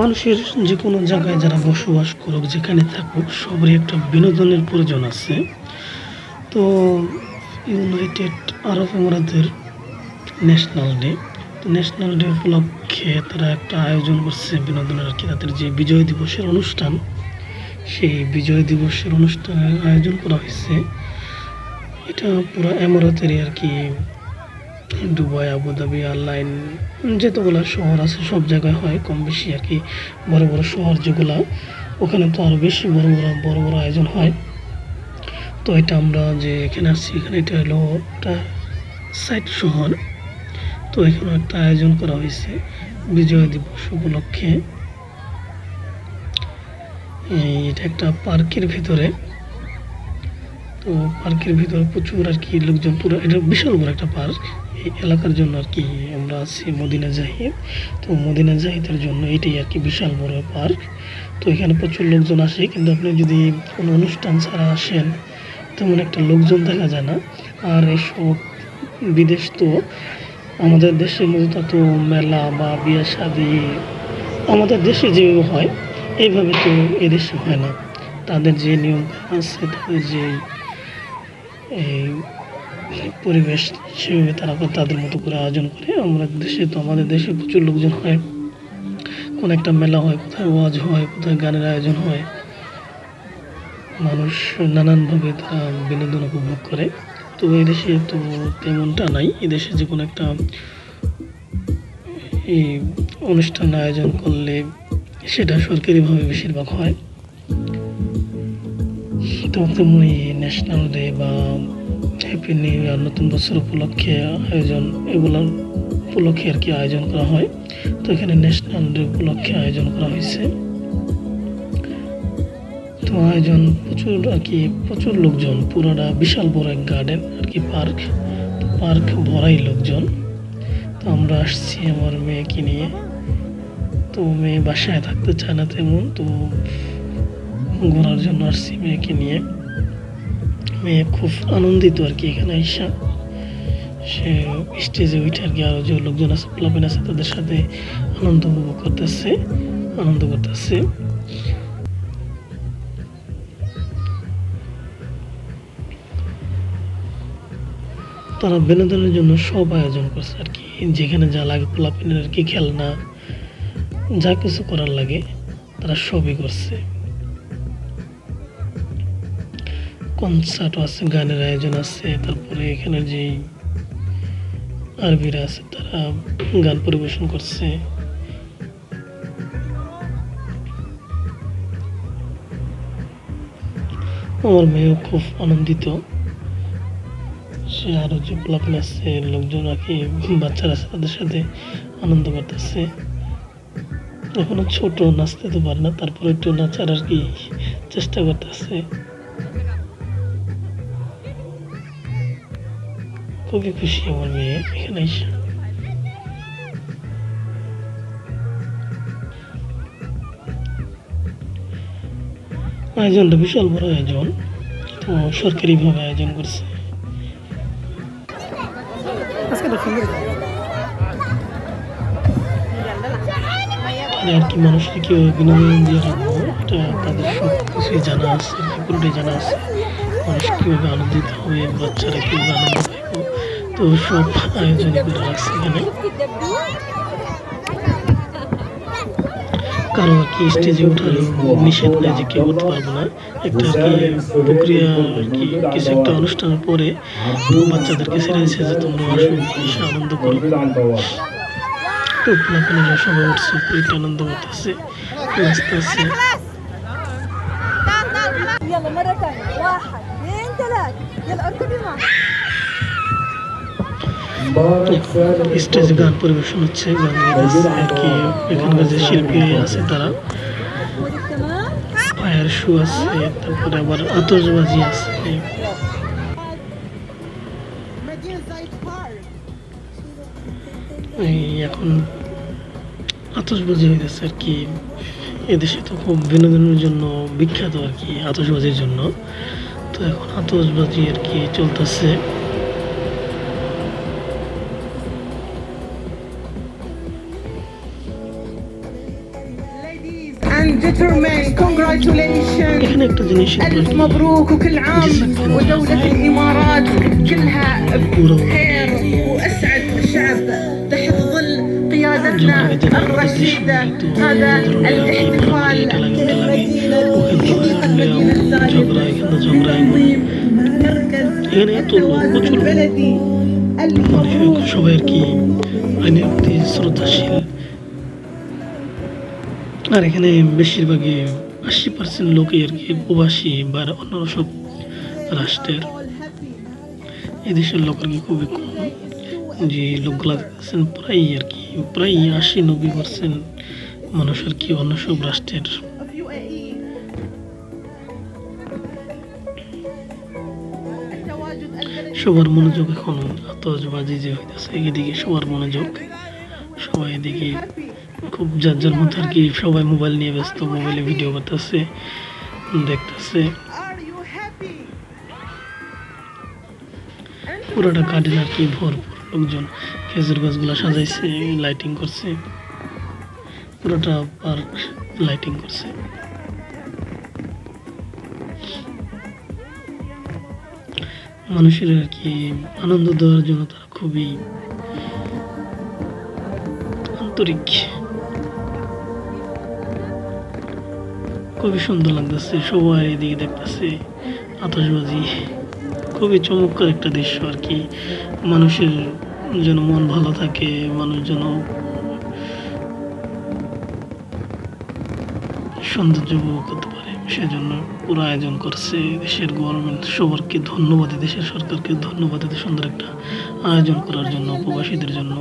মানুষের যে কোনো জায়গায় যারা বসবাস করুক, যেখানে থাকুক, সবারই একটা বিনোদনের প্রয়োজন আছে। তো ইউনাইটেড আরব আমিরাতের ন্যাশনাল ডে তো ন্যাশনাল ডে উপলক্ষে তারা একটা আয়োজন করছে বিনোদনের আর কি। তাদের যে বিজয় দিবসের অনুষ্ঠান, সেই বিজয় দিবসের অনুষ্ঠানের আয়োজন করা হয়েছে। এটা পুরো এমারাতেরই আর কি দুবাই, আবুধাবি আনলাইন যতগুলো শহর আছে, সব জায়গায় হয় কম বেশি আর কি। বড় বড় শহর যেগুলো, ওখানে তো আরও বেশি বড় বড় বড় বড় আয়োজন হয়। তো এটা আমরা যে এখানে আসছি, এখানে এটা হলো একটা সাইট শহর। তো এখানে একটা আয়োজন করা হয়েছে বিজয় দিবস উপলক্ষে। এটা একটা পার্কের ভিতরে। তো পার্কের ভিতরে প্রচুর আর কি লোকজন, পুরো এটা বিশাল বড় একটা পার্ক। এলাকার জন্য আর কি আমরা আছি মদিনা জাহিদ। তো মদিনা জাহিদের জন্য এটাই আর কি বিশাল বড় পার্ক। তো এখানে প্রচুর লোকজন আসে, কিন্তু আপনি যদি কোনো অনুষ্ঠান ছাড়া আসেন, তেমন একটা লোকজন দেখা যায় না। আর এসব বিদেশ তো, আমাদের দেশের মতো তো মেলা বা বিয়ে শাদি আমাদের দেশে যেভাবে হয়, এইভাবে তো এদেশে হয় না। তাদের যে নিয়ম আছে, তাদের যে এই পরিবেশ সেভাবে তারা তাদের মতো করে আয়োজন করে। আমরা দেশে তো আমাদের দেশে প্রচুর লোকজন হয়। কোন একটা মেলা হয়, কোথায় ওয়াজ হয়, কোথায় গানের আয়োজন হয়। মানুষ নানানভাবে তারা বিনোদন উপভোগ করে। তো এই দেশে তো তেমনটা নাই। এদেশে যে কোনো একটা এই অনুষ্ঠান আয়োজন করলে সেটা সরকারিভাবে বেশিরভাগ হয়। তো তেমনি ন্যাশনাল ডে বা হ্যাপি নিউ ইয়ার নতুন বছর উপলক্ষে আয়োজন, এগুলো উপলক্ষে আর কি আয়োজন করা হয়। তো এখানে ন্যাশনাল ডে উপলক্ষে আয়োজন করা হয়েছে। তো আয়োজন প্রচুর আর কি, প্রচুর লোকজন, পুরোটা বিশাল বড় এক গার্ডেন আর কি পার্ক পার্ক ভরাই লোকজন। তো আমরা আসছি আমার মেয়েকে নিয়ে। তো মেয়ে বাসায় থাকতে চায় না তেমন, তো ঘোরার জন্য আসছি মেয়েকে নিয়ে। মেয়ে খুব আনন্দিত আর কি এখানে আইসা সে স্টেজে উঠে আর কি আরও যে লোকজন আছে প্লাবেন আছে, তাদের সাথে আনন্দ উপভোগ করতেছে, আনন্দ করতেছে। তারা বিনোদনের জন্য সব আয়োজন করছে আর কি। যেখানে যা লাগে পোলাপিনের আর কি খেলনা, যা কিছু করার লাগে, তারা সবই করছে। কনসার্টও আছে, গানের আয়োজন আছে, তারপরে এখানে যে আরবিরা আছে, তারা গান পরিবেশন করছে। আমার মেয়েও খুব আনন্দিত। সে আরও যে প্লাপন আছে, লোকজন কি, বাচ্চারা আছে, তাদের সাথে আনন্দ করতেছে। এখনও ছোট, নাচতে তো পারে না, তারপরে একটু নাচার আর কি চেষ্টা করতেছে। খুবই খুশি আমার মেয়ে, এখানে এসে। আয়োজনটা বিশাল বড় আয়োজন। তো সরকারিভাবে আয়োজন করছে। এখানে আর কি মানুষকে কীভাবে বিনোদন দিয়ে রাখব, এটা তাদের সব কিছুই জানা আছে, পুরোটাই জানা আছে। মানুষ কীভাবে আনন্দিত হবে, বাচ্চারা কীভাবে আনন্দ পাইব তো সব আয়োজনই করে রাখছে এখানে কারো আর কি স্টেজে ওঠার নিষেধ নেই যে কেউ উঠতে পারবে না একটা আর কি প্রক্রিয়া আর কি কিছু একটা অনুষ্ঠানের পরে বাচ্চাদেরকে ছেড়ে দিচ্ছে যে তোমরা আসো এসে আনন্দ করো তো পোলাপনেরা সবাই উঠছে একটু আনন্দ করতেছে নাচতেছে يلا مرة ثانية واحد اثنين ثلاثة يلا اركضي معي স্টেজে গান পরিবেশন হচ্ছে, গান কি এখানকার যে শিল্পী আছে তারা। পায়ের শু আছে, তারপরে আবার আতর্জবাজি আছে। এই এখন আতসবাজি গেছে আর কি। এদেশে তো খুব বিনোদনের জন্য বিখ্যাত আর কি আতসবাজির জন্য। তো এখন আতসবাজি আর কি চলতেছে। جنتلمان كونغراتوليشن এখানে একটা জিনিস ألف مبروك وكل عام ودولة الإمارات كلها بخير وأسعد الشعب تحت ظل قيادتنا الرشيدة هذا الاحتفال ঝগড়া এখানে ঝগড়া تنظيم مركز এখানে এত লোক التوازن প্রচুর লোক। البلدي ألف মানে مبروك সবাই আর কি আইনের প্রতি শ্রদ্ধাশীল আর এখানে বেশিরভাগই আশি পার্সেন্ট লোকই আর কি প্রবাসী বা অন্য সব রাষ্ট্রের। এই দেশের লোক আর কি খুবই কম। যে লোকগুলা দেখতেছেন প্রায় আর কি প্রায় আশি নব্বই পার্সেন্ট মানুষ আর কি অন্য সব রাষ্ট্রের। সবার মনোযোগ এখন আতসবাজি যে হইতেছে, এদিকে সবার মনোযোগ সবাই এদিকে খুব যার মধ্যে আর কি সবাই মোবাইল নিয়ে ব্যস্ত মোবাইলে ভিডিও করতেছে, দেখতেছে? পুরোটা গার্ডেন আর কি ভরপুর লোকজন। খেজুর গাছগুলো সাজাইছে লাইটিং করছে। পুরোটা পার্ক লাইটিং করছে। মানুষের আর কি আনন্দ দেওয়ার জন্য তারা খুবই আন্তরিক। খুবই সুন্দর লাগতেছে, সবাই এদিকে দেখতেছে আতশবাজি খুবই চমৎকার একটা দৃশ্য আর কি। মানুষের যেন মন ভালো থাকে, মানুষ যেন সৌন্দর্য উপভোগ করতে পারে। সেজন্য পুরো আয়োজন করছে দেশের গভর্নমেন্ট সবারকে ধন্যবাদ, দেশের সরকারকে ধন্যবাদ সুন্দর একটা আয়োজন করার জন্য, প্রবাসীদের জন্য।